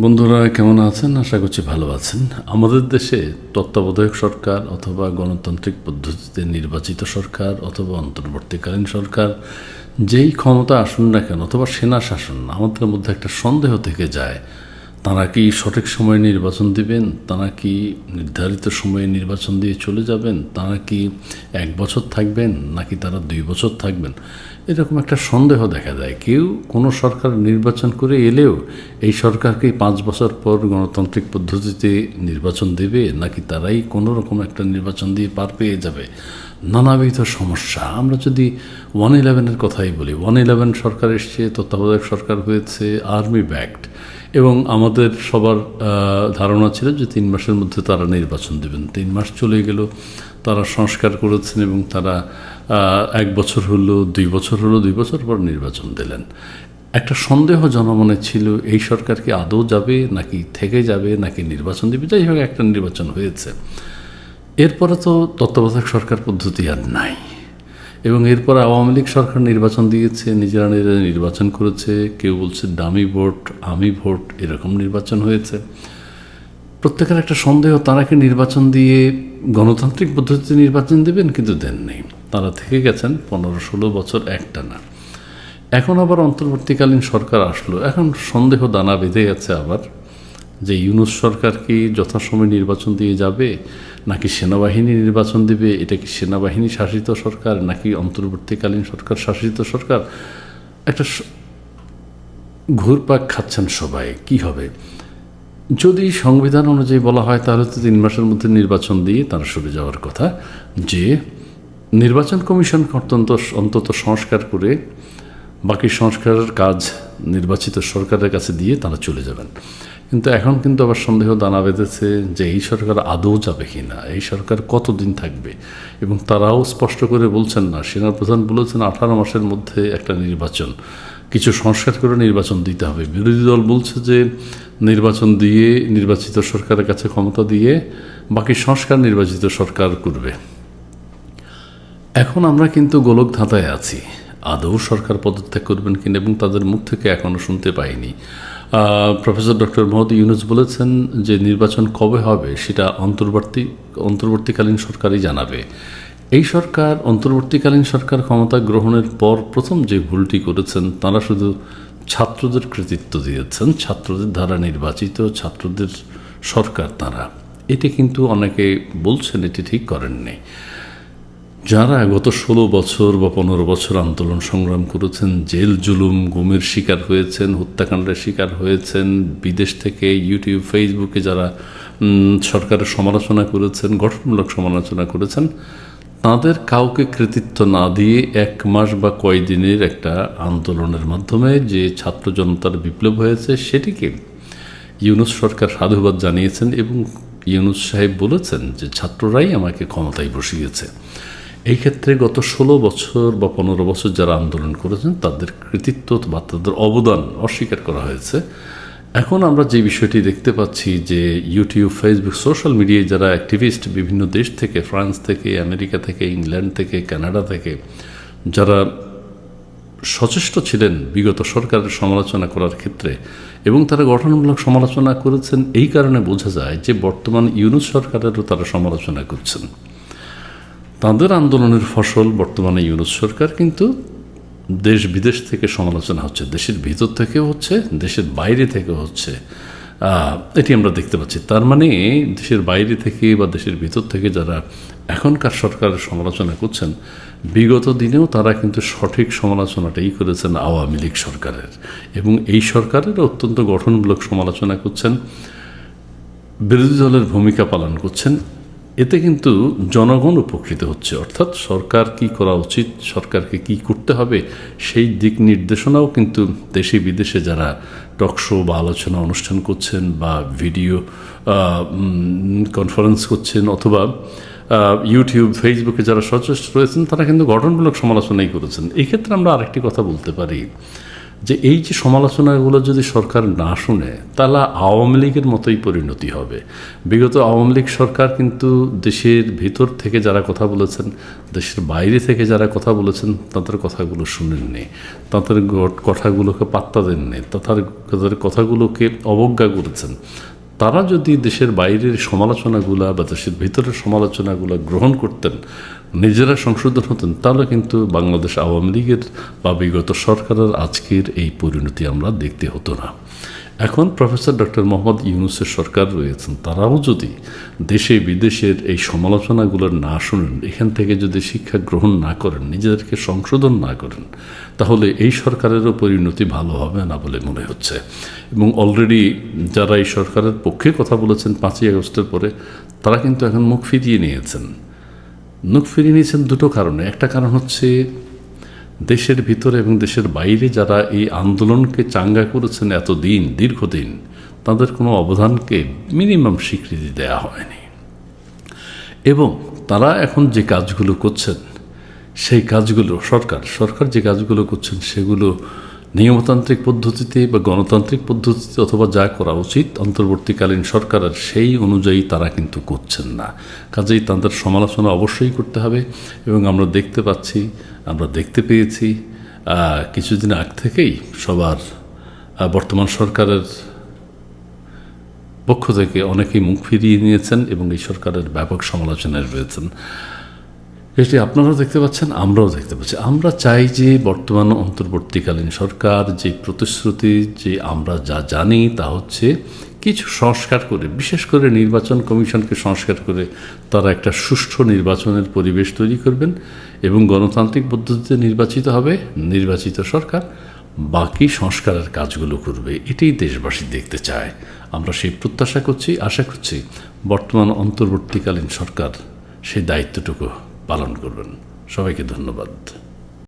বন্ধুরা, কেমন আছেন? আশা করছি ভালো আছেন। আমাদের দেশে তত্ত্বাবধায়ক সরকার অথবা গণতান্ত্রিক পদ্ধতিতে নির্বাচিত সরকার অথবা অন্তর্বর্তীকালীন সরকার, যেই ক্ষমতা আসুন না কেন, অথবা সেনা শাসন, আমাদের মধ্যে একটা সন্দেহ থেকে যায়। তারা কি সঠিক সময়ে নির্বাচন দিবেন? তারা কি নির্ধারিত সময়ে নির্বাচন দিয়ে চলে যাবেন? তারা কি এক বছর থাকবেন নাকি তারা দুই বছর থাকবেন? এরকম একটা সন্দেহ দেখা যায় কেউ কোনো সরকার নির্বাচন করে এলেও এই সরকারকে পাঁচ বছর পর গণতান্ত্রিক পদ্ধতিতে নির্বাচন দেবে নাকি তারাই কোনো রকম একটা নির্বাচন দিয়ে পার পেয়ে যাবে? নানাবিধ সমস্যা। আমরা যদি ওয়ান ইলেভেনের কথাই বলি, ওয়ান ইলেভেন সরকার এসছে, তত্ত্বাবধায়ক সরকার হয়েছে, আর্মি ব্যাক্ট এবং আমাদের সবার ধারণা ছিল যে তিন মাসের মধ্যে তারা নির্বাচন দেবেন। তিন মাস চলে গেল, তারা সংস্কার করেছেন এবং তারা এক বছর হলো, দুই বছর হলো, দুই বছর পর নির্বাচন দিলেন। একটা সন্দেহ জনমনে ছিল, এই সরকার কি আদৌ যাবে, নাকি থেকে যাবে, নাকি নির্বাচন দেবে? যাই হোক, একটা নির্বাচন হয়েছে। এরপরে তো তত্ত্বাবধায়ক সরকার পদ্ধতি আর নাই। এবং এরপর আওয়ামী লীগ সরকার নির্বাচন দিয়েছে, নিজেরা নিজেরা নির্বাচন করেছে, কেউ বলছে দামি ভোট, আমি ভোট, এরকম নির্বাচন হয়েছে। প্রত্যেকের একটা সন্দেহ, তারা কি নির্বাচন দিয়ে গণতান্ত্রিক পদ্ধতিতে নির্বাচন দেবেন কিন্তু দেন নেই। তারা থেকে গেছেন পনেরো ষোলো বছর একটা না। এখন আবার অন্তর্বর্তীকালীন সরকার আসলো। এখন সন্দেহ দানা বেঁধে গেছে আবার যে ইউনুস সরকার কি যথাসময় নির্বাচন দিয়ে যাবে? নাকি সেনাবাহিনী নির্বাচন দেবে? এটা কি সেনাবাহিনী শাসিত সরকার নাকি অন্তর্বর্তীকালীন সরকার শাসিত সরকার? একটা ঘুরপাক খাচ্ছেন সবাই, কি হবে? যদি সংবিধান অনুযায়ী বলা হয়, তাহলে তো তিন মাসের মধ্যে নির্বাচন দিয়ে তারা সরে যাওয়ার কথা। যে নির্বাচন কমিশন অত্যন্ত অন্তত সংস্কার করে বাকি সংস্কারের কাজ নির্বাচিত সরকারের কাছে দিয়ে তারা চলে যাবেন। কিন্তু এখন কিন্তু আবার সন্দেহ দানা বেঁধেছে যে এই সরকার আদৌ যাবে কি না, এই সরকার কতদিন থাকবে? এবং তারাও স্পষ্ট করে বলছেন না, সেনাপ্রধান বলেছেন আঠারো মাসের মধ্যে একটা নির্বাচন, কিছু সংস্কার করে নির্বাচন দিতে হবে। বিরোধী দল বলছে যে নির্বাচন দিয়ে নির্বাচিত সরকারের কাছে ক্ষমতা দিয়ে বাকি সংস্কার নির্বাচিত সরকার করবে। এখন আমরা কিন্তু গোলক ধাঁধায় আছি। আদৌ সরকার পদত্যাগ করবেন কিনা এবং তাদের মুখ থেকে এখনও শুনতে পাইনি। প্রফেসর ডক্টর মোহাম্মদ ইউনুস বলেছেন যে নির্বাচন কবে হবে সেটা অন্তর্বর্তী, অন্তর্বর্তীকালীন সরকারই জানাবে। এই সরকার, অন্তর্বর্তীকালীন সরকার ক্ষমতা গ্রহণের পর প্রথম যে ভুলটি করেছেন, তারা শুধু ছাত্রদের কৃতিত্ব দিয়েছেন, ছাত্রদের দ্বারা নির্বাচিত ছাত্রদের সরকার তারা। এটি কিন্তু অনেকে বলছেন, এটি ঠিক করেননি। যারা গত ষোলো বছর বা পনেরো বছর আন্দোলন সংগ্রাম করেছেন, জেল জুলুম, গুমের শিকার হয়েছেন, হত্যাকাণ্ডের শিকার হয়েছেন, বিদেশ থেকে ইউটিউব ফেসবুকে যারা সরকারের সমালোচনা করেছেন, গঠনমূলক সমালোচনা করেছেন, তাদের কাউকে কৃতিত্ব না দিয়ে এক মাস বা কয়দিনের একটা আন্দোলনের মাধ্যমে যে ছাত্র জনতার বিপ্লব হয়েছে, সেটিকে ইউনুস সরকার সাধুবাদ জানিয়েছেন এবং ইউনুস সাহেব বলেছেন যে ছাত্ররাই আমাকে ক্ষমতায় বসিয়েছে। এই ক্ষেত্রে গত ষোলো বছর বা পনেরো বছর যারা আন্দোলন করেছেন, তাদের কৃতিত্ব বা তাদের অবদান অস্বীকার করা হয়েছে। এখন আমরা যে বিষয়টি দেখতে পাচ্ছি যে ইউটিউব ফেসবুক সোশ্যাল মিডিয়ায় যারা অ্যাক্টিভিস্ট বিভিন্ন দেশ থেকে ফ্রান্স থেকে আমেরিকা থেকে ইংল্যান্ড থেকে কানাডা থেকে, যারা সচেষ্ট ছিলেন বিগত সরকারের সমালোচনা করার ক্ষেত্রে এবং তারা গঠনমূলক সমালোচনা করেছেন, এই কারণে বোঝা যায় যে বর্তমান ইউনুস সরকারেরও তারা সমালোচনা করছেন। তাদের আন্দোলনের ফসল বর্তমানে ইউনুস সরকার, কিন্তু দেশ বিদেশ থেকে সমালোচনা হচ্ছে, দেশের ভিতর থেকেও হচ্ছে, দেশের বাইরে থেকেও হচ্ছে। এটি আমরা দেখতে পাচ্ছি। তার মানে দেশের বাইরে থেকে বা দেশের ভিতর থেকে যারা এখনকার সরকারের সমালোচনা করছেন, বিগত দিনেও তারা কিন্তু সঠিক সমালোচনাটাই করেছেন আওয়ামী লীগ সরকারের। এবং এই সরকারের অত্যন্ত গঠনমূলক সমালোচনা করছেন, বিরোধী দলের ভূমিকা পালন করছেন এতে কিন্তু জনগণ উপকৃত হচ্ছে। অর্থাৎ সরকার কি করা উচিত, সরকারকে কি করতে হবে, সেই দিক নির্দেশনাও কিন্তু দেশে বিদেশে যারা টক শো বা আলোচনা অনুষ্ঠান করছেন বা ভিডিও কনফারেন্স করছেন অথবা ইউটিউব ফেসবুকে যারা সচেষ্ট রয়েছেন, তারা কিন্তু গঠনমূলক সমালোচনাই করেছেন। এই ক্ষেত্রে আমরা আরেকটি কথা বলতে পারি। যে এই যে সমালোচনাগুলো যদি সরকার না শুনে, তাহলে আওয়ামী লীগের মতোই পরিণতি হবে। বিগত আওয়ামী লীগ সরকার কিন্তু দেশের ভিতর থেকে যারা কথা বলেছেন, দেশের বাইরে থেকে যারা কথা বলেছেন, তাদের কথাগুলো শুনেননি। তাদের কথাগুলোকে পাত্তা দেননি। তাদের কথাগুলোকে অবজ্ঞা করেছেন। তারা যদি দেশের বাইরের সমালোচনাগুলা বা দেশের ভিতরের সমালোচনাগুলো গ্রহণ করতেন, নিজেরা সংশোধন হতেন, তাহলে কিন্তু বাংলাদেশ আওয়ামী লীগের বা বিগত সরকারের আজকের এই পরিণতি আমরা দেখতে হতো না। এখন প্রফেসর ডক্টর মোহাম্মদ ইউনুসের সরকার রয়েছেন, তারাও যদি দেশে বিদেশের এই সমালোচনাগুলো না শুনেন, এখান থেকে যদি শিক্ষা গ্রহণ না করেন, নিজেদেরকে সংশোধন না করেন, তাহলে এই সরকারেরও পরিণতি ভালো হবে না বলে মনে হচ্ছে। এবং অলরেডি যারা এই সরকারের পক্ষে কথা বলেছেন পাঁচই আগস্টের পরে, তারা কিন্তু এখন মুখ ফিরিয়ে নিয়েছেন। মুখ ফিরিয়ে নিয়েছেন দুটো কারণে। একটা কারণ হচ্ছে দেশের ভিতরে এবং দেশের বাইরে যারা এই আন্দোলনকে চাঙ্গা করেছেন এতদিন, দীর্ঘদিন, তাদের কোনো অবদানকে মিনিমাম স্বীকৃতি দেয়া হয়নি। এবং তারা এখন যে কাজগুলো করছেন, সেই কাজগুলো সরকার সরকার যে কাজগুলো করছেন, সেগুলো নিয়মতান্ত্রিক পদ্ধতিতে বা গণতান্ত্রিক পদ্ধতিতে অথবা যা করা উচিত, অন্তর্বর্তীকালীন সরকারের সেই অনুযায়ী তারা কিন্তু করছেন না। কাজেই তাদের সমালোচনা অবশ্যই করতে হবে এবং আমরা দেখতে পাচ্ছি, আমরা দেখতে পেয়েছি কিছুদিন আগ থেকেই সবার বর্তমান সরকারের পক্ষ থেকে অনেকেই মুখ ফিরিয়ে নিয়েছেন এবং এই সরকারের ব্যাপক সমালোচনায় রয়েছেন। এটি আপনারাও দেখতে পাচ্ছেন, আমরাও দেখতে পাচ্ছি। আমরা চাই যে বর্তমান অন্তর্বর্তীকালীন সরকার যে প্রতিশ্রুতি, যে আমরা যা জানি তা হচ্ছে কিছু সংস্কার করে, বিশেষ করে নির্বাচন কমিশনকে সংস্কার করে তারা একটা সুষ্ঠু নির্বাচনের পরিবেশ তৈরি করবেন এবং গণতান্ত্রিক পদ্ধতিতে নির্বাচিত হবে নির্বাচিত সরকার, বাকি সংস্কারের কাজগুলো করবে। এটাই দেশবাসী দেখতে চায়। আমরা সেই প্রত্যাশা করছি, আশা করছি বর্তমান অন্তর্বর্তীকালীন সরকার সেই দায়িত্বটুকু পালন করবেন। সবাইকে ধন্যবাদ।